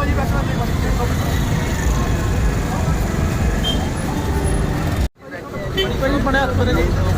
ਭਾਜੀ ਬੈਠਣਾ ਤੇ ਬਸ ਪਹਿਲਾਂ ਬਣਿਆ ਹੱਥ ਦੇ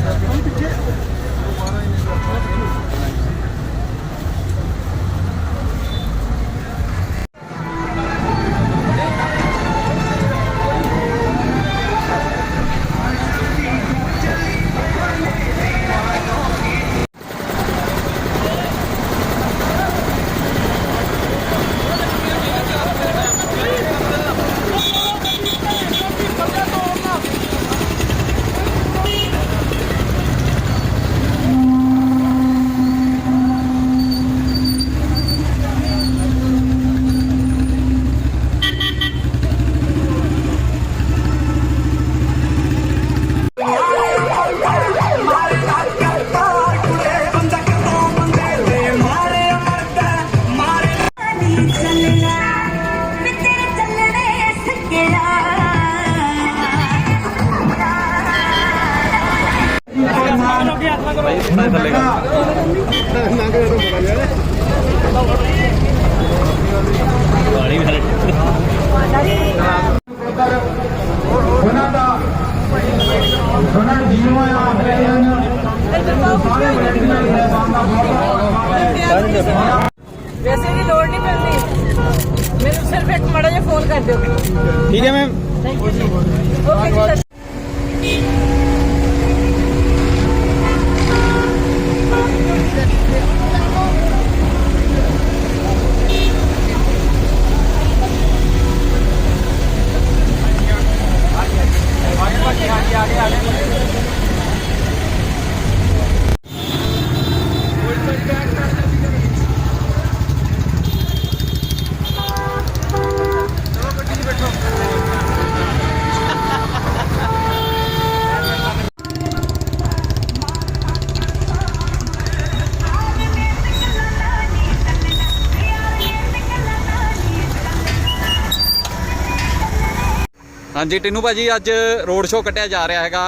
ਹਾਂਜੀ, ਟਿੰਨੂ ਭਾਜੀ, ਅੱਜ ਰੋਡ ਸ਼ੋਅ ਕੱਢਿਆ ਜਾ ਰਿਹਾ ਹੈਗਾ।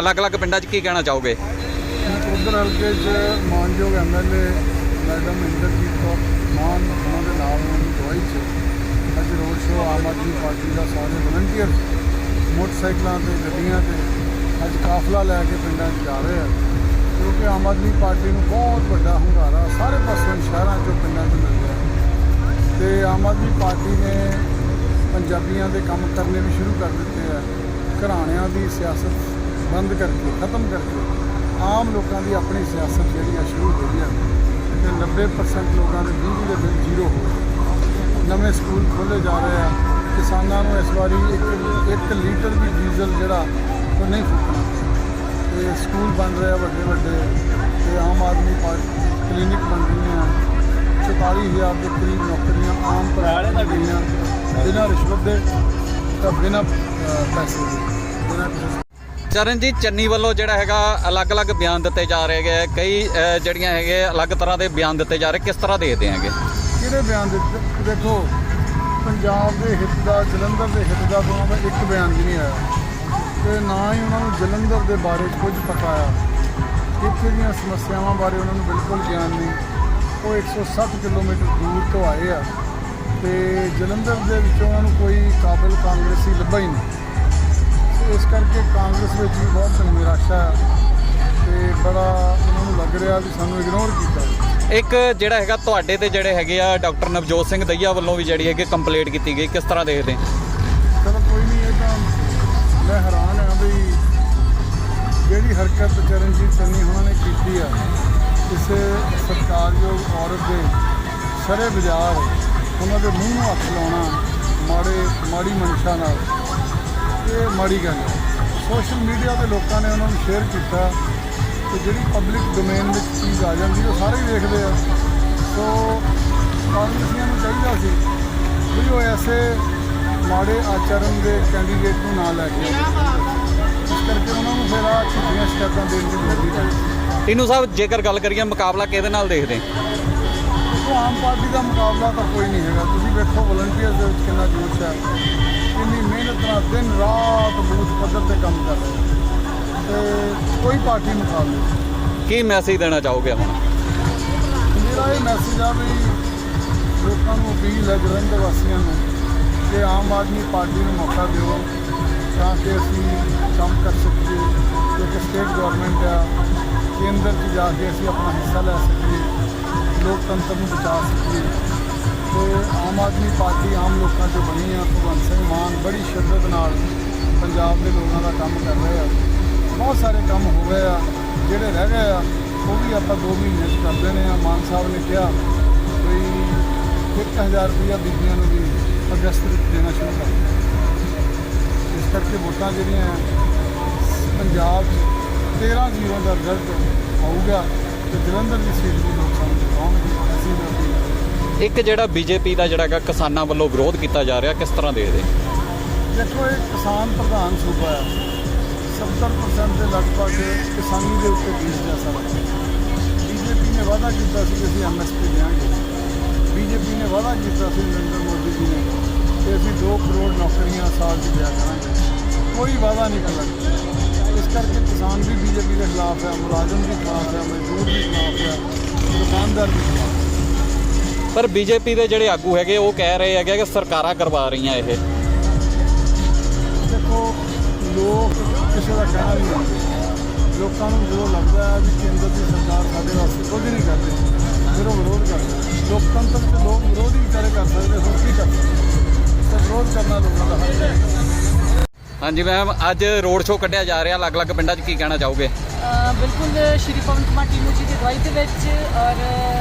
ਅਲੱਗ-ਅਲੱਗ ਪਿੰਡਾਂ 'ਚ ਕੀ ਕਹਿਣਾ ਚਾਹੋਗੇ? ਉਧਰ ਹਲਕੇ 'ਚ ਮਾਨਯੋਗ ਐਮਐਲਏ ਮੈਡਮ ਇੰਦਰਜੀਤ ਕੌਰ, ਮਾਨ ਉਹਨਾਂ ਦੇ ਨਾਲ ਉਹਨਾਂ ਦੀ ਦਵਾਈ 'ਚ ਅੱਜ road show Aam Aadmi Party ਦਾ ਸਾਰੇ ਵਲੰਟੀਅਰ ਮੋਟਰਸਾਈਕਲਾਂ ਤੇ, ਗੱਡੀਆਂ ਤੇ ਅੱਜ ਕਾਫਲਾ ਲੈ ਕੇ ਪਿੰਡਾਂ 'ਚ ਜਾ ਰਹੇ ਆ। ਕਿਉਂਕਿ ਆਮ ਆਦਮੀ ਪਾਰਟੀ ਨੂੰ ਬਹੁਤ ਵੱਡਾ ਹੁੰਗਾਰਾ ਸਾਰੇ ਪਾਸੋਂ ਸ਼ਹਿਰਾਂ 'ਚੋਂ ਪਿੰਡਾਂ 'ਚ ਮਿਲ ਰਿਹਾ। ਤੇ ਆਮ ਆਦਮੀ ਪਾਰਟੀ ਨੇ ਪੰਜਾਬੀਆਂ ਦੇ ਕੰਮ ਕਰਨੇ ਵੀ ਸ਼ੁਰੂ ਕਰ ਦਿੱਤੇ ਆ। ਘਰਾਣਿਆਂ ਦੀ ਸਿਆਸਤ ਬੰਦ ਕਰਕੇ ਖਤਮ ਕਰਕੇ ਆਮ ਲੋਕਾਂ ਦੀ ਆਪਣੀ ਸਿਆਸਤ ਜਿਹੜੀ ਆ ਸ਼ੁਰੂ ਹੋ ਗਈ ਆ ਤੇ 90% ਲੋਕਾਂ ਦੇ ਬਿਜਲੀ ਦੇ ਬਿੱਲ ਜ਼ੀਰੋ ਹੋ ਗਏ। ਨਵੇਂ ਸਕੂਲ ਖੋਲ੍ਹੇ ਜਾ ਰਹੇ ਆ। ਕਿਸਾਨਾਂ ਨੂੰ ਇਸ ਵਾਰੀ ਇੱਕ ਇੱਕ ਲੀਟਰ ਵੀ ਡੀਜ਼ਲ ਜਿਹੜਾ ਉਹ ਨਹੀਂ ਫੂਕਣਾ। ਤੇ ਸਕੂਲ ਬਣ ਰਹੇ ਆ ਵੱਡੇ ਵੱਡੇ ਤੇ ਆਮ ਆਦਮੀ ਪਾਰਟੀ ਕਲੀਨਿਕ ਬਣ ਰਹੀਆਂ 44000 ਦੇ ਕਰੀਬ ਨੌਕਰੀਆਂ ਆਮ ਪਰਿਵਾਰਾਂ ਨੂੰ ਮਿਲੀਆਂ ਬਿਨਾਂ ਰਿਸ਼ਵਤ ਦੇ ਤਾਂ ਬਿਨਾਂ ਅਹ, ਪੈਸੇ ਦੇ ਬਿਨਾਂ ਕਿਸੇ ਚਰਨਜੀਤ ਚੰਨੀ ਵੱਲੋਂ ਜਿਹੜਾ ਹੈਗਾ ਅਲੱਗ-ਅਲੱਗ ਬਿਆਨ ਦਿੱਤੇ ਜਾ ਰਹੇ ਹੈਗੇ ਕਈ ਜਿਹੜੀਆਂ ਹੈਗੇ ਅਲੱਗ ਤਰ੍ਹਾਂ ਦੇ ਬਿਆਨ ਦਿੱਤੇ ਜਾ ਰਹੇ। ਕਿਸ ਤਰ੍ਹਾਂ ਦੇਖਦੇ ਹੈਗੇ? ਕਿਹੜੇ ਬਿਆਨ ਦਿੱਤੇ ਦੇਖੋ ਪੰਜਾਬ ਦੇ ਹਿੱਤ ਦਾ ਜਲੰਧਰ ਦੇ ਹਿੱਤ ਦਾ ਦੋਵਾਂ ਦਾ ਇੱਕ ਬਿਆਨ ਵੀ ਨਹੀਂ ਆਇਆ। ਤੇ ਨਾ ਹੀ ਉਹਨਾਂ ਨੂੰ ਜਲੰਧਰ ਦੇ ਬਾਰੇ ਕੁਝ ਪਤਾ ਆ। ਇੱਥੇ ਦੀਆਂ ਸਮੱਸਿਆਵਾਂ ਬਾਰੇ ਉਹਨਾਂ ਨੂੰ ਬਿਲਕੁਲ ਗਿਆਨ ਨਹੀਂ। ਉਹ 160 ਕਿਲੋਮੀਟਰ ਦੂਰ ਤੋਂ ਆਏ ਆ। ਤੇ ਜਲੰਧਰ ਦੇ ਵਿੱਚੋਂ ਉਹਨਾਂ ਨੂੰ ਕੋਈ ਕਾਬਲ ਕਾਂਗਰਸੀ ਲੱਭਾ ਹੀ ਨਹੀਂ। ਤੇ ਇਸ ਕਰਕੇ ਕਾਂਗਰਸ ਵਿੱਚ ਵੀ ਬਹੁਤ ਨਿਰਾਸ਼ਾ ਆ ਤੇ ਬੜਾ ਉਹਨਾਂ ਨੂੰ ਲੱਗ ਰਿਹਾ ਵੀ ਸਾਨੂੰ ਇਗਨੋਰ ਕੀਤਾ ਇੱਕ ਜਿਹੜਾ ਹੈਗਾ ਤੁਹਾਡੇ ਤੇ ਜਿਹੜੇ ਹੈਗੇ ਆ ਡਾਕਟਰ ਨਵਜੋਤ ਸਿੰਘ ਦਈਆ ਵੱਲੋਂ ਵੀ ਜਿਹੜੀ ਹੈਗੀ ਕੰਪਲੇਂਟ ਕੀਤੀ ਗਈ ਕਿਸ ਤਰ੍ਹਾਂ ਦੇਖਦੇ ਚਲੋ ਕੋਈ ਨਹੀਂ ਇਹ ਤਾਂ ਮੈਂ ਹੈਰਾਨ ਆ ਵੀ ਜਿਹੜੀ ਹਰਕਤ ਚਰਨਜੀਤ ਚੰਨੀ ਉਹਨਾਂ ਨੇ ਕੀਤੀ ਆ ਕਿਸੇ ਸਤਿਕਾਰਯੋਗ ਔਰਤ ਦੇ ਸਰੇ ਬਾਜ਼ਾਰ ਉਹਨਾਂ ਦੇ ਮੂੰਹ ਨੂੰ ਹੱਥ ਲਾਉਣਾ, ਮਾੜੇ, ਮਾੜੀ ਮਨਸ਼ਾ ਨਾਲ, ਇਹ ਮਾੜੀ ਗੱਲ ਹੈ। ਸੋਸ਼ਲ ਮੀਡੀਆ ਤੇ ਲੋਕਾਂ ਨੇ ਉਹਨਾਂ ਨੂੰ ਸ਼ੇਅਰ ਕੀਤਾ ਤੇ ਜਿਹੜੀ ਪਬਲਿਕ ਡੋਮੇਨ ਵਿੱਚ ਚੀਜ਼ ਆ ਜਾਂਦੀ, ਉਹ ਸਾਰੇ ਦੇਖਦੇ ਆ। ਸੋ ਕਾਂਗਰਸੀਆਂ ਨੂੰ ਚਾਹੀਦਾ ਸੀ ਵੀ ਉਹ ਐਸੇ ਮਾੜੇ ਆਚਰਣ ਦੇ ਕੈਂਡੀਡੇਟ ਨੂੰ ਨਾ ਲੈ ਕੇ ਇਸ ਕਰਕੇ ਉਹਨਾਂ ਨੂੰ ਫਿਰ ਆ ਝੂਠੀਆਂ ਸ਼ਿਕਾਇਤਾਂ ਦੇਣ ਦੀ ਲੋੜ ਨਹੀਂ ਟਿੰਨੂ ਸਾਹਿਬ, ਜੇਕਰ ਗੱਲ ਕਰੀਏ ਮੁਕਾਬਲਾ ਕਿਹਦੇ ਨਾਲ ਦੇਖਦੇ? ਦੇਖੋ ਆਮ ਪਾਰਟੀ ਦਾ ਮੁਕਾਬਲਾ ਤਾਂ ਕੋਈ ਨਹੀਂ ਹੈਗਾ। ਤੁਸੀਂ ਵੇਖੋ ਵਲੰਟੀਅਰਸ ਦੇ ਵਿੱਚ ਕਿੰਨਾ ਜੋਸ਼ ਹੈ। ਕਿੰਨੀ ਮਿਹਨਤ ਨਾਲ ਦਿਨ ਰਾਤ ਬੂਥ ਪੱਧਰ ਤੇ ਕੰਮ ਕਰ ਰਹੇ। ਤੇ ਕੋਈ ਪਾਰਟੀ ਮੁਕਾਬਲੇ ਕੀ ਮੈਸੇਜ ਦੇਣਾ ਚਾਹੋਗੇ ਹੁਣ? ਮੇਰਾ ਇਹ ਮੈਸੇਜ ਆ ਵੀ ਲੋਕਾਂ ਨੂੰ ਅਪੀਲ ਹੈ ਜਲੰਧਰ ਵਾਸੀਆਂ ਨੂੰ ਕਿ ਆਮ ਆਦਮੀ ਪਾਰਟੀ ਨੂੰ ਮੌਕਾ ਦਿਓ ਤਾਂ ਕਿ ਅਸੀਂ ਕੰਮ ਕਰ ਸਕੀਏ। ਕਿਉਂਕਿ ਸਟੇਟ ਗਵਰਨਮੈਂਟ ਆ ਕੇਂਦਰ 'ਚ ਜਾ ਕੇ ਅਸੀਂ ਆਪਣਾ ਹਿੱਸਾ ਲੈ ਸਕੀਏ। ਲੋਕਤੰਤਰ ਨੂੰ ਬਚਾ ਸਕੀਏ। ਤੇ ਆਮ ਆਦਮੀ ਪਾਰਟੀ ਆਮ ਲੋਕਾਂ 'ਚੋਂ ਬਣੀ ਆ, ਭਗਵੰਤ ਸਿੰਘ ਮਾਨ ਬੜੀ ਸ਼ਿੱਦਤ ਨਾਲ ਪੰਜਾਬ ਦੇ ਲੋਕਾਂ ਦਾ ਕੰਮ ਕਰ ਰਹੇ ਆ। ਬਹੁਤ ਸਾਰੇ ਕੰਮ ਹੋ ਗਏ ਆ, ਜਿਹੜੇ ਰਹਿ ਗਏ ਆ, ਉਹ ਵੀ ਆਪਾਂ 2 ਮਹੀਨੇ 'ਚ ਕਰ ਦੇਣੇ ਆ। ਮਾਨ ਸਾਹਿਬ ਨੇ ਕਿਹਾ ਵੀ 1000 ਰੁਪਇਆ ਬੀਬੀਆਂ ਨੂੰ ਵੀ ਅਗਸਤ ਵਿੱਚ ਦੇਣਾ ਸ਼ੁਰੂ ਕਰ ਇਸ ਕਰਕੇ ਵੋਟਾਂ ਜਿਹੜੀਆਂ ਪੰਜਾਬ 'ਚ 13 ਜ਼ੀਰੋ ਦਾ ਰਿਜ਼ਲਟ ਆਊਗਾ ਤੇ ਜਲੰਧਰ ਦੀ ਸੀਟ ਵੀ ਲੋਕ ਸਾਨੂੰ ਇੱਕ ਜਿਹੜਾ ਬੀਜੇਪੀ ਦਾ ਜਿਹੜਾ ਹੈਗਾ ਕਿਸਾਨਾਂ ਵੱਲੋਂ ਵਿਰੋਧ ਕੀਤਾ ਜਾ ਰਿਹਾ, ਕਿਸ ਤਰ੍ਹਾਂ ਦੇਖਦੇ? ਦੇਖੋ, ਇਹ ਕਿਸਾਨ ਪ੍ਰਧਾਨ ਸੂਬਾ ਹੈ 70% ਦੇ ਲਗਭਗ ਕਿਸਾਨੀ ਦੇ ਉੱਤੇ ਦੇਸ਼ ਦਾ ਸਾਰਾ। ਬੀਜੇਪੀ ਨੇ ਵਾਅਦਾ ਕੀਤਾ ਸੀ ਕਿ ਅਸੀਂ ਐਮਐਸਪੀ ਦੇਵਾਂਗੇ। ਬੀਜੇਪੀ ਨੇ ਵਾਅਦਾ ਕੀਤਾ ਸੀ, ਨਰਿੰਦਰ ਮੋਦੀ ਜੀ ਨੇ, ਕਿ ਅਸੀਂ 2 ਕਰੋੜ ਨੌਕਰੀਆਂ ਸਾਲ 'ਚ ਦਿਆ ਕਰਾਂਗੇ। ਕੋਈ ਵਾਅਦਾ ਨਹੀਂ ਕਰ ਲੱਗਾ ਇਸ ਕਰਕੇ ਕਿਸਾਨ ਵੀ ਬੀਜੇਪੀ ਦੇ ਖਿਲਾਫ ਹੈ ਮੁਲਾਜ਼ਮ ਵੀ ਖਿਲਾਫ ਹੈ ਮਜ਼ਦੂਰ ਵੀ ਖਿਲਾਫ ਹੈ ਦੁਕਾਨਦਾਰ ਵੀ ਖਿਲਾਫ ਪਰ ਬੀਜੇਪੀ ਦੇ ਜਿਹੜੇ ਆਗੂ ਹੈਗੇ, ਉਹ ਕਹਿ ਰਹੇ ਹੈਗੇ ਕਿ ਸਰਕਾਰਾਂ ਕਰਵਾ ਰਹੀਆਂ ਇਹ। ਦੇਖੋ, ਲੋਕ ਕਿਸੇ ਦਾ ਕਹਿਣਾ ਨਹੀਂ ਮੰਨਦੇ। ਲੋਕਾਂ ਨੂੰ ਜਦੋਂ ਲੱਗਦਾ ਹੈ ਵੀ ਕੇਂਦਰ ਦੀ ਸਰਕਾਰ ਸਾਡੇ ਵਾਸਤੇ ਕੁਝ ਨਹੀਂ ਕਰਦੀ ਫਿਰ ਉਹ ਵਿਰੋਧ ਕਰਦੇ ਲੋਕਤੰਤਰ 'ਚ ਲੋਕ ਵਿਰੋਧ ਹੀ ਵਿਚਾਰੇ ਕਰ ਸਕਦੇ, ਹੁਣ ਕੀ ਕਰ ਸਕਦੇ? ਵਿਰੋਧ ਕਰਨਾ ਲੋਕਾਂ ਦਾ ਹੱਕ ਹੈ। ਹਾਂਜੀ ਮੈਮ ਅੱਜ ਰੋਡ ਸ਼ੋਅ ਕੱਢਿਆ ਜਾ ਰਿਹਾ ਅਲੱਗ-ਅਲੱਗ ਪਿੰਡਾਂ 'ਚ ਕੀ ਕਹਿਣਾ ਚਾਹੋਗੇ? ਬਿਲਕੁਲ ਸ਼੍ਰੀ ਪਵਨ ਕੁਮਾਰ ਟੀਮੂ ਜੀ ਦੀ ਅਗਵਾਈ ਦੇ ਵਿੱਚ ਔਰ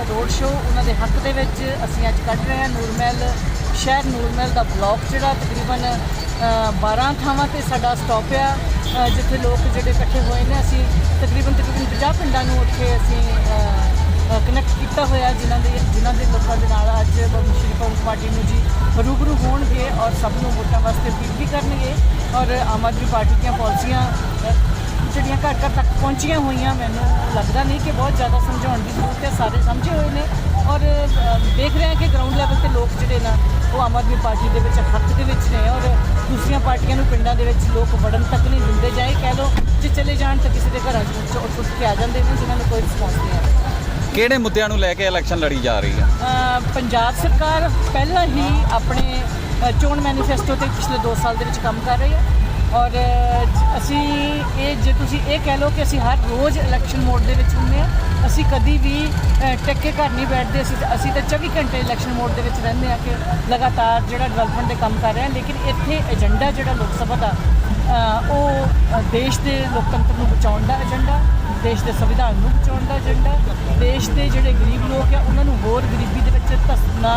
ਰੋਡ ਸ਼ੋਅ ਉਹਨਾਂ ਦੇ ਹੱਕ ਦੇ ਵਿੱਚ ਅਸੀਂ ਅੱਜ ਕੱਢ ਰਹੇ ਹਾਂ ਨੂਰਮਹਿਲ ਸ਼ਹਿਰ ਨੂਰਮਹਿਲ ਦਾ ਬਲਾਕ ਜਿਹੜਾ ਤਕਰੀਬਨ ਅ, 12 ਥਾਵਾਂ ਤੇ ਸਾਡਾ ਸਟਾਪ ਆ। ਜਿੱਥੇ ਲੋਕ ਜਿਹੜੇ ਇਕੱਠੇ ਹੋਏ ਨੇ ਅਸੀਂ ਤਕਰੀਬਨ ਤਕਰੀਬਨ 50 ਪਿੰਡਾਂ ਨੂੰ ਉੱਥੇ ਅਸੀਂ ਕਨੈਕਟ ਕੀਤਾ ਹੋਇਆ ਜਿਨ੍ਹਾਂ ਦੇ ਜਿਨ੍ਹਾਂ ਦੇ ਲੋਕਾਂ ਦੇ ਨਾਲ ਅੱਜ ਸ਼੍ਰੀ ਕਾਂਗਰਸ ਪਾਰਟੀ ਨੂੰ ਜੀ ਰੂਬਰੂ ਹੋਣਗੇ ਔਰ ਸਭ ਨੂੰ ਵੋਟਾਂ ਵਾਸਤੇ ਅਪੀਲ ਵੀ ਕਰਨਗੇ। ਔਰ ਆਮ ਆਦਮੀ ਪਾਰਟੀ ਦੀਆਂ ਪਾਲਿਸੀਆਂ ਜਿਹੜੀਆਂ ਘਰ ਘਰ ਤੱਕ ਪਹੁੰਚੀਆਂ ਹੋਈਆਂ, ਮੈਨੂੰ ਲੱਗਦਾ ਨਹੀਂ ਕਿ ਬਹੁਤ ਜ਼ਿਆਦਾ ਸਮਝਾਉਣ ਦੀ ਜ਼ਰੂਰਤ ਹੈ, ਸਾਰੇ ਸਮਝੇ ਹੋਏ ਨੇ। ਔਰ ਦੇਖ ਰਹੇ ਹਾਂ ਕਿ ਗਰਾਊਂਡ ਲੈਵਲ ਤੇ ਲੋਕ ਜਿਹੜੇ ਨਾ, ਉਹ ਆਮ ਆਦਮੀ ਪਾਰਟੀ ਦੇ ਵਿੱਚ ਹੱਕ ਦੇ ਵਿੱਚ ਨੇ ਔਰ ਦੂਸਰੀਆਂ ਪਾਰਟੀਆਂ ਨੂੰ ਪਿੰਡਾਂ ਦੇ ਵਿੱਚ ਲੋਕ ਵੜਨ ਤੱਕ ਨਹੀਂ ਦਿੰਦੇ। ਜਾਏ ਕਹਿ ਲਓ ਜੇ ਚਲੇ ਜਾਣ ਤਾਂ ਕਿਸੇ ਦੇ ਘਰਾਂ 'ਚ ਉੱਠ ਉੱਠ ਕੇ ਆ ਜਾਂਦੇ ਨੇ, ਜਿਨ੍ਹਾਂ ਨੂੰ ਕੋਈ ਰਿਸਪੌਂਸ ਨਹੀਂ ਹੈ। ਕਿਹੜੇ ਮੁੱਦਿਆਂ ਨੂੰ ਲੈ ਕੇ ਇਲੈਕਸ਼ਨ ਲੜੀ ਜਾ ਰਹੀ ਹੈ? ਪੰਜਾਬ ਸਰਕਾਰ ਪਹਿਲਾਂ ਹੀ ਆਪਣੇ ਚੋਣ ਮੈਨੀਫੈਸਟੋ ਤੇ ਪਿਛਲੇ 2 ਸਾਲ ਦੇ ਵਿੱਚ ਕੰਮ ਕਰ ਰਹੀ ਹੈ। ਔਰ ਅਸੀਂ ਇਹ ਜੇ ਤੁਸੀਂ ਇਹ ਕਹਿ ਲਓ ਕਿ ਅਸੀਂ ਹਰ ਰੋਜ਼ ਇਲੈਕਸ਼ਨ ਮੋਡ ਦੇ ਵਿੱਚ ਹੁੰਦੇ ਹਾਂ, ਅਸੀਂ ਕਦੀ ਵੀ ਟੱਕੇ ਘਰ ਨਹੀਂ ਬੈਠਦੇ, ਅਸੀਂ ਅਸੀਂ ਤਾਂ 24 ਘੰਟੇ ਇਲੈਕਸ਼ਨ ਮੋਡ ਦੇ ਵਿੱਚ ਰਹਿੰਦੇ ਹਾਂ ਕਿ ਲਗਾਤਾਰ ਜਿਹੜਾ ਡਿਵੈਲਪਮੈਂਟ ਦੇ ਕੰਮ ਕਰ ਰਹੇ ਹਾਂ, ਲੇਕਿਨ ਇੱਥੇ ਏਜੰਡਾ ਜਿਹੜਾ ਲੋਕ ਸਭਾ ਦਾ ਉਹ ਦੇਸ਼ ਦੇ ਲੋਕਤੰਤਰ ਨੂੰ ਬਚਾਉਣ ਦਾ ਏਜੰਡਾ। ਦੇਸ਼ ਦੇ ਸੰਵਿਧਾਨ ਨੂੰ ਬਚਾਉਣ ਦਾ ਏਜੰਡਾ, ਦੇਸ਼ ਦੇ ਜਿਹੜੇ ਗਰੀਬ ਲੋਕ ਆ, ਉਹਨਾਂ ਨੂੰ ਹੋਰ ਗਰੀਬੀ ਦੇ ਵਿੱਚ ਧੱਸਣਾ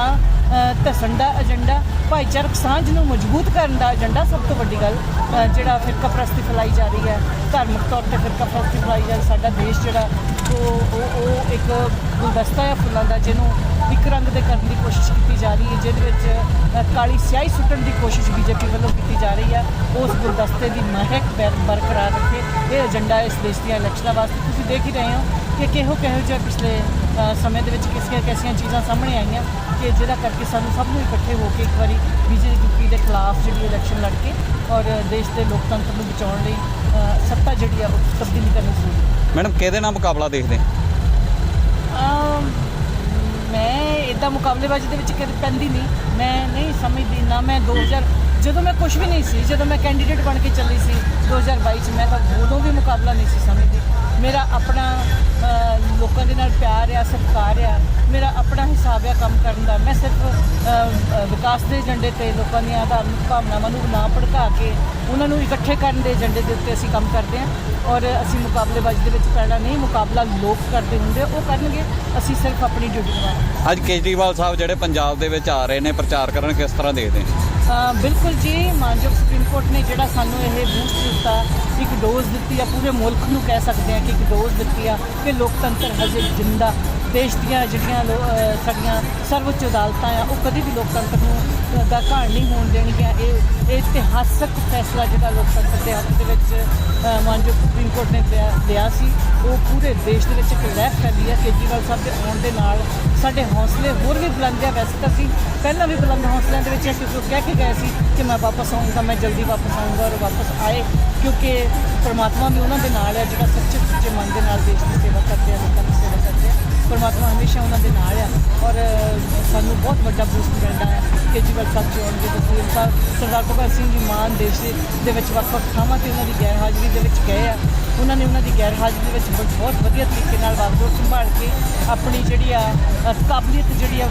ਧਸਣ ਦਾ ਏਜੰਡਾ ਭਾਈਚਾਰਕ ਸਾਂਝ ਨੂੰ ਮਜ਼ਬੂਤ ਕਰਨ ਦਾ ਏਜੰਡਾ ਸਭ ਤੋਂ ਵੱਡੀ ਗੱਲ ਅ, ਜਿਹੜਾ ਫਿਰਕਾ ਪ੍ਰਸਤੀ ਫੈਲਾਈ ਜਾ ਰਹੀ ਹੈ। ਧਾਰਮਿਕ ਤੌਰ ਤੇ ਫਿਰਕਾ ਪ੍ਰਸਤੀ ਫੈਲਾਈ ਜਾ ਰਹੀ ਸਾਡਾ ਦੇਸ਼ ਜਿਹੜਾ ਉਹ ਉਹ ਇੱਕ ਗੁਲਦਸਤਾ ਹੈ ਫੁੱਲਾਂ ਦਾ ਜਿਹਨੂੰ ਇੱਕ ਰੰਗ ਦੇ ਕਰਨ ਦੀ ਕੋਸ਼ਿਸ਼ ਕੀਤੀ ਜਾ ਰਹੀ ਹੈ ਜਿਹਦੇ ਵਿੱਚ ਕਾਲੀ ਸਿਆਹੀ ਸੁੱਟਣ ਦੀ ਕੋਸ਼ਿਸ਼ ਬੀਜੇਪੀ ਵੱਲੋਂ ਕੀਤੀ ਜਾ ਰਹੀ ਹੈ। ਉਸ ਗੁਲਦਸਤੇ ਦੀ ਮਹਿਕ ਬਰਕਰਾਰ ਰੱਖੇ। ਇਹ ਏਜੰਡਾ ਇਸ ਦੇਸ਼ ਦੀਆਂ ਇਲੈਕਸ਼ਨਾਂ ਵਾਸਤੇ ਤੁਸੀਂ ਦੇਖ ਹੀ ਰਹੇ ਹੋ ਕਿ ਕਿਹੋ ਕਿਹੋ ਜਿਹਾ ਪਿਛਲੇ ਸਮੇਂ ਦੇ ਵਿੱਚ ਕਿਸ ਕਿਸੀਆਂ ਚੀਜ਼ਾਂ ਸਾਹਮਣੇ ਆਈਆਂ ਕਿ ਜਿਹਦਾ ਕਰਕੇ ਸਾਨੂੰ ਸਭ ਨੂੰ ਇਕੱਠੇ ਹੋ ਕੇ ਇੱਕ ਵਾਰੀ ਬੀਜੇਪੀ ਦੇ ਖਿਲਾਫ ਜਿਹੜੀ ਇਲੈਕਸ਼ਨ ਲੜ ਕੇ ਔਰ ਦੇਸ਼ ਦੇ ਲੋਕਤੰਤਰ ਨੂੰ ਬਚਾਉਣ ਲਈ ਸੱਤਾ ਜਿਹੜੀ ਆ ਉਹ ਤਬਦੀਲੀ ਕਰਨੀ ਜ਼ਰੂਰੀ ਹੈ ਮੈਡਮ ਕਿਹਦੇ ਨਾਲ ਮੁਕਾਬਲਾ ਦੇਖਦੇ ਮੈਂ ਇਦਾਂ ਮੁਕਾਬਲੇਬਾਜ਼ੀ ਦੇ ਵਿੱਚ ਕਦੇ ਪੈਂਦੀ ਨਹੀਂ। ਮੈਂ ਨਹੀਂ ਸਮਝਦੀ ਨਾ ਮੈਂ 2000 ਜਦੋਂ ਮੈਂ ਕੁਝ ਵੀ ਨਹੀਂ ਸੀ ਜਦੋਂ ਮੈਂ ਕੈਂਡੀਡੇਟ ਬਣ ਕੇ ਚੱਲੀ ਸੀ 2022 ਚ ਮੈਂ ਤਾਂ ਉਦੋਂ ਵੀ ਮੁਕਾਬਲਾ ਨਹੀਂ ਸੀ ਸਮਝਦੀ। ਮੇਰਾ ਆਪਣਾ ਲੋਕਾਂ ਦੇ ਨਾਲ ਪਿਆਰ ਆ ਸਤਿਕਾਰ ਆ ਮੇਰਾ ਆਪਣਾ ਹਿਸਾਬ ਆ ਕੰਮ ਕਰਨ ਦਾ। ਮੈਂ ਸਿਰਫ ਵਿਕਾਸ ਦੇ ਏਜੰਡੇ ਤੇ ਲੋਕਾਂ ਦੀਆਂ ਧਾਰਮਿਕ ਭਾਵਨਾਵਾਂ ਨੂੰ ਨਾ ਭੜਕਾ ਕੇ ਉਹਨਾਂ ਨੂੰ ਇਕੱਠੇ ਕਰਨ ਦੇ ਏਜੰਡੇ ਦੇ ਉੱਤੇ ਅਸੀਂ ਕੰਮ ਕਰਦੇ ਹਾਂ। ਔਰ ਅਸੀਂ ਮੁਕਾਬਲੇਬਾਜ਼ੀ ਦੇ ਵਿੱਚ ਪੈਣਾ ਨਹੀਂ ਮੁਕਾਬਲਾ ਲੋਕ ਕਰਦੇ ਹੁੰਦੇ ਉਹ ਕਰਨਗੇ। ਅਸੀਂ ਸਿਰਫ ਆਪਣੀ ਡਿਊਟੀ ਨਿਭਾਉਣੀ ਅੱਜ ਕੇਜਰੀਵਾਲ ਸਾਹਿਬ ਜਿਹੜੇ ਪੰਜਾਬ ਦੇ ਵਿੱਚ ਆ ਰਹੇ ਨੇ ਪ੍ਰਚਾਰ ਕਰਨ ਕਿਸ ਤਰ੍ਹਾਂ ਦੇਖਦੇ ਬਿਲਕੁਲ ਜੀ ਮਾਨਯੋਗ ਸੁਪਰੀਮ ਕੋਰਟ ਨੇ ਜਿਹੜਾ ਸਾਨੂੰ ਇਹ ਬੂਸਟ ਦਿੱਤਾ ਇੱਕ ਡੋਜ਼ ਦਿੱਤੀ ਆ ਪੂਰੇ ਮੁਲਕ ਨੂੰ ਕਹਿ ਸਕਦੇ ਆ ਕਿ ਇੱਕ ਡੋਜ਼ ਦਿੱਤੀ ਆ ਕਿ ਲੋਕਤੰਤਰ ਹਜੇ ਜਿੰਦਾ। ਦੇਸ਼ ਦੀਆਂ ਜਿਹੜੀਆਂ ਲੋ- ਸਾਡੀਆਂ ਸਰਵਉੱਚ ਅਦਾਲਤਾਂ ਆ ਉਹ ਕਦੀ ਵੀ ਲੋਕਤੰਤਰ ਨੂੰ ਦਾ ਘਾਣ ਨਹੀਂ ਹੋਣ ਦੇਣਗੀਆਂ। ਇਹ ਇਹ ਇਤਿਹਾਸਕ ਫੈਸਲਾ ਜਿਹੜਾ ਲੋਕਤੰਤਰ ਦੇ ਹੱਕ ਦੇ ਵਿੱਚ ਅ, ਮਾਨਯੋਗ ਸੁਪਰੀਮ ਕੋਰਟ ਨੇ ਦਿਆ ਲਿਆ ਸੀ ਉਹ ਪੂਰੇ ਦੇਸ਼ ਦੇ ਵਿੱਚ ਇੱਕ ਲਹਿਰ ਫੈਲੀ ਹੈ ਕੇਜਰੀਵਾਲ ਸਾਹਿਬ ਦੇ ਆਉਣ ਦੇ ਨਾਲ ਸਾਡੇ ਹੌਸਲੇ ਹੋਰ ਵੀ ਬੁਲੰਦ ਆ। ਵੈਸੇ ਤਾਂ ਅਸੀਂ ਪਹਿਲਾਂ ਵੀ ਬੁਲੰਦ ਹੌਸਲਿਆਂ ਦੇ ਵਿੱਚ ਹੈ ਕਿਉਂਕਿ ਉਹ ਕਹਿ ਕੇ ਗਏ ਸੀ ਕਿ ਮੈਂ ਵਾਪਸ ਆਊਂਗਾ ਮੈਂ ਜਲਦੀ ਵਾਪਸ ਆਊਂਗਾ ਔਰ ਵਾਪਸ ਆਏ। ਕਿਉਂਕਿ ਪਰਮਾਤਮਾ ਵੀ ਉਹਨਾਂ ਦੇ ਨਾਲ ਹੈ, ਜਿਹੜਾ ਸੱਚੇ ਸੁੱਚੇ ਮਨ ਦੇ ਨਾਲ ਦੇਸ਼ ਦੀ ਸੇਵਾ ਕਰਦੇ ਆ, ਲੋਕਾਂ ਦੀ ਸੇਵਾ ਕਰਦੇ ਆ। ਪਰਮਾਤਮਾ ਹਮੇਸ਼ਾ ਉਹਨਾਂ ਦੇ ਨਾਲ ਆ ਔਰ ਸਾਨੂੰ ਬਹੁਤ ਵੱਡਾ ਬੂਸਟ ਮਿਲਦਾ ਹੈ ਕੇਜਰੀਵਾਲ ਸਾਹਿਬ ਚੋਣ ਦੇ ਤਸਵੀਰ ਸਾਹਿਬ, ਸਰਦਾਰ ਭਗਤ ਸਿੰਘ ਜੀ ਮਾਨ ਦੇਸ਼ ਦੇ ਵਿੱਚ ਵੱਖ-ਵੱਖ ਥਾਵਾਂ ਤੇ ਉਹਨਾਂ ਦੀ ਗੈਰ ਹਾਜ਼ਰੀ ਦੇ ਵਿੱਚ ਗਏ ਆ। ਉਹਨਾਂ ਨੇ ਉਹਨਾਂ ਦੀ ਗੈਰ ਹਾਜ਼ਰੀ ਦੇ ਵਿੱਚ ਬਹੁਤ ਵਧੀਆ ਤਰੀਕੇ ਨਾਲ ਵਾਗਡੋਰ ਸੰਭਾਲ ਕੇ ਆਪਣੀ ਜਿਹੜੀ ਆ ਕਾਬਲੀਅਤ ਜਿਹੜੀ ਆ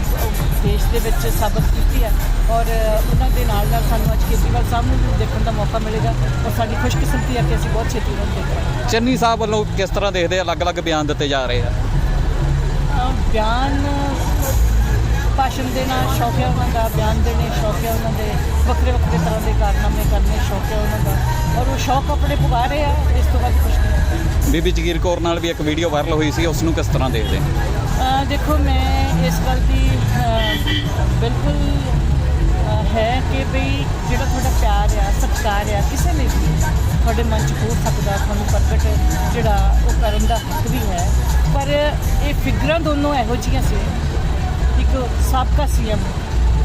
ਦੇਸ਼ ਦੇ ਵਿੱਚ ਸਾਬਤ ਕੀਤੀ ਆ ਔਰ ਉਹਨਾਂ ਦੇ ਨਾਲ ਨਾਲ ਸਾਨੂੰ ਅੱਜ ਕੇਜਰੀਵਾਲ ਸਾਹਿਬ ਨੂੰ ਵੀ ਦੇਖਣ ਦਾ ਮੌਕਾ ਮਿਲੇਗਾ ਔਰ ਸਾਡੀ ਖੁਸ਼ਕਿਸਮਤੀ ਆ ਕਿ ਅਸੀਂ ਬਹੁਤ ਛੇਤੀ ਉਹਨਾਂ ਨੂੰ ਦੇਖ ਰਹੇ ਹਾਂ ਚੰਨੀ ਸਾਹਿਬ ਵੱਲੋਂ ਕਿਸ ਤਰ੍ਹਾਂ ਦੇਖਦੇ ਆ ਅਲੱਗ-ਅਲੱਗ ਬਿਆਨ ਦਿੱਤੇ ਜਾ ਰਹੇ ਆ? ਬਿਆਨ ਭਾਸ਼ਣ ਦੇਣਾ ਸ਼ੌਕ ਹੈ ਉਹਨਾਂ ਦਾ ਬਿਆਨ ਦੇਣੇ ਸ਼ੌਕ ਹੈ ਉਹਨਾਂ ਦੇ ਵੱਖਰੇ ਵੱਖਰੇ ਤਰ੍ਹਾਂ ਦੇ ਕਾਰਨਾਮੇ ਕਰਨੇ ਸ਼ੌਕ ਹੈ ਉਹਨਾਂ ਦਾ। ਔਰ ਉਹ ਸ਼ੌਕ ਆਪਣੇ ਪੁਗਾ ਰਹੇ ਆ ਇਸ ਤੋਂ ਵੱਧ ਕੁਝ ਨਹੀਂ। ਬੀਬੀ ਜਗੀਰ ਕੌਰ ਨਾਲ ਵੀ ਇੱਕ ਵੀਡੀਓ ਵਾਇਰਲ ਹੋਈ ਸੀ ਉਸ ਨੂੰ ਕਿਸ ਤਰ੍ਹਾਂ ਦੇਖਦੇ ਦੇਖੋ ਮੈਂ ਇਸ ਗੱਲ ਦੀ ਬਿਲਕੁਲ ਹੈ ਕਿ ਬਈ ਜਿਹੜਾ ਤੁਹਾਡਾ ਪਿਆਰ ਆ ਸਤਿਕਾਰ ਆ ਕਿਸੇ ਲਈ ਵੀ ਤੁਹਾਡੇ ਮਨ 'ਚ ਹੋ ਸਕਦਾ ਤੁਹਾਨੂੰ ਪ੍ਰਗਟ ਜਿਹੜਾ ਉਹ ਕਰਨ ਦਾ ਹੱਕ ਵੀ ਹੈ। ਪਰ ਇਹ ਫਿਗਰਾਂ ਦੋਨੋਂ ਇਹੋ ਜਿਹੀਆਂ ਸੀ ਇੱਕ ਸਾਬਕਾ ਸੀਐਮ,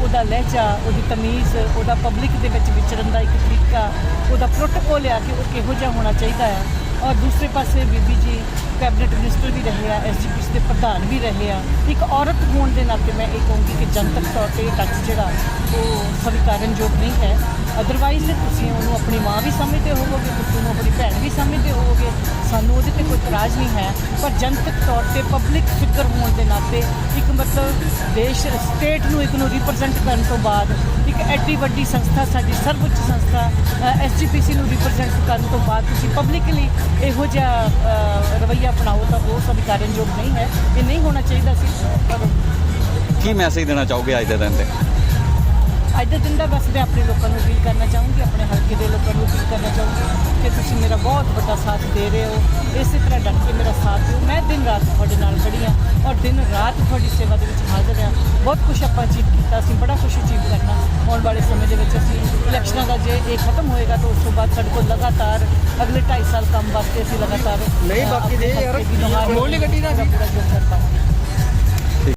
ਉਹਦਾ ਲਹਿਜਾ, ਉਹਦੀ ਤਮੀਜ਼, ਉਹਦਾ ਪਬਲਿਕ ਦੇ ਵਿੱਚ ਵਿਚਰਨ ਦਾ ਇੱਕ ਤਰੀਕਾ, ਉਹਦਾ ਪ੍ਰੋਟੋਕੋਲ ਆ ਕਿ ਉਹ ਕਿਹੋ ਜਿਹਾ ਹੋਣਾ ਚਾਹੀਦਾ ਆ। ਔਰ ਦੂਸਰੇ ਪਾਸੇ ਬੀਬੀ ਜੀ ਕੈਬਨਿਟ ਮਿਨਿਸਟਰ ਵੀ ਰਹੇ ਆ ਐਸਜੀਪੀਸੀ ਦੇ ਪ੍ਰਧਾਨ ਵੀ ਰਹੇ ਆ। ਇੱਕ ਔਰਤ ਹੋਣ ਦੇ ਨਾਤੇ ਮੈਂ ਇਹ ਕਹੂੰਗੀ ਕਿ ਜਨਤਕ ਤੌਰ ਤੇ ਇਹ ਟੱਚ ਜਿਹੜਾ ਉਹ ਸਵੀਕਾਰਨਯੋਗ ਨਹੀਂ ਹੈ। ਅਦਰਵਾਈਜ਼ ਤੁਸੀਂ ਉਹਨੂੰ ਆਪਣੀ ਮਾਂ ਵੀ ਸਮਝਦੇ ਹੋਵੋਗੇ ਤੁਸੀਂ ਉਹਨੂੰ ਆਪਣੀ ਭੈਣ ਵੀ ਸਮਝਦੇ ਹੋਵੋਗੇ। ਸਾਨੂੰ ਉਹਦੇ ਤੇ ਕੋਈ ਇਤਰਾਜ਼ ਨਹੀਂ ਹੈ। ਪਰ ਜਨਤਕ ਤੌਰ ਤੇ ਪਬਲਿਕ ਫਿਗਰ ਹੋਣ ਦੇ ਨਾਤੇ ਇੱਕ ਮਤਲਬ ਦੇਸ਼ ਸਟੇਟ ਨੂੰ ਇੱਕ ਨੂੰ ਰਿਪਰੈਜ਼ੈਂਟ ਕਰਨ ਤੋਂ ਬਾਅਦ ਇੱਕ ਐਡੀ ਵੱਡੀ ਸੰਸਥਾ ਸਾਡੀ ਸਰਵਉੱਚ ਸੰਸਥਾ ਐਸਜੀਪੀਸੀ ਨੂੰ ਰਿਪਰੈਜ਼ੈਂਟ ਕਰਨ ਤੋਂ ਬਾਅਦ ਤੁਸੀਂ ਪਬਲਿਕਲੀ ਇਹੋ ਜਿਹਾ ਅ, ਰਵੱਈਆ ਅਪਣਾਓ ਤਾਂ ਉਹ ਸਵੀਕਾਰਨਯੋਗ ਨਹੀਂ ਹੈ ਇਹ ਨਹੀਂ ਹੋਣਾ ਚਾਹੀਦਾ ਸੀ ਪਰ ਕੀ ਮੈਸੇਜ ਦੇਣਾ ਚਾਹੋਗੇ ਅੱਜ ਦੇ ਦਿਨ ਤੇ? ਅੱਜ ਦੇ ਦਿਨ ਦਾ ਬਸ ਮੈਂ ਆਪਣੇ ਲੋਕਾਂ ਨੂੰ ਅਪੀਲ ਕਰਨਾ ਚਾਹੂੰਗੀ ਆਪਣੇ ਹਲਕੇ ਦੇ ਲੋਕਾਂ ਨੂੰ ਅਪੀਲ ਕਰਨਾ ਚਾਹੂੰਗੀ। ਕਿ ਤੁਸੀਂ ਮੇਰਾ ਬਹੁਤ ਵੱਡਾ ਸਾਥ ਦੇ ਰਹੇ ਹੋ। ਇਸੇ ਤਰ੍ਹਾਂ ਡਟ ਕੇ ਮੇਰਾ ਸਾਥ ਦਿਓ। ਮੈਂ ਦਿਨ ਰਾਤ ਤੁਹਾਡੇ ਨਾਲ ਖੜੀ ਹਾਂ ਔਰ ਦਿਨ ਰਾਤ ਤੁਹਾਡੀ ਸੇਵਾ ਦੇ ਵਿੱਚ ਹਾਜ਼ਰ ਹਾਂ। ਬਹੁਤ ਕੁਝ ਆਪਾਂ ਅਚੀਵ ਕੀਤਾ ਅਸੀਂ ਬੜਾ ਕੁਝ ਅਚੀਵ ਕਰਨਾ। ਆਉਣ ਵਾਲੇ ਸਮੇਂ ਦੇ ਵਿੱਚ ਅਸੀਂ ਇਲੈਕਸ਼ਨਾਂ ਦਾ ਜੇ ਇਹ ਖਤਮ ਹੋਏਗਾ ਤਾਂ ਉਸ ਤੋਂ ਬਾਅਦ ਸਾਡੇ ਕੋਲ ਲਗਾਤਾਰ ਅਗਲੇ 2.5 ਸਾਲ ਕੰਮ ਵਾਸਤੇ ਅਸੀਂ ਲਗਾਤਾਰ ਨਹੀਂ ਬਾਕੀ ਦੇ ਯਾਰ ਗੱਡੀ ਦਾ ਪੂਰਾ ਪਾਵਾਂਗੇ।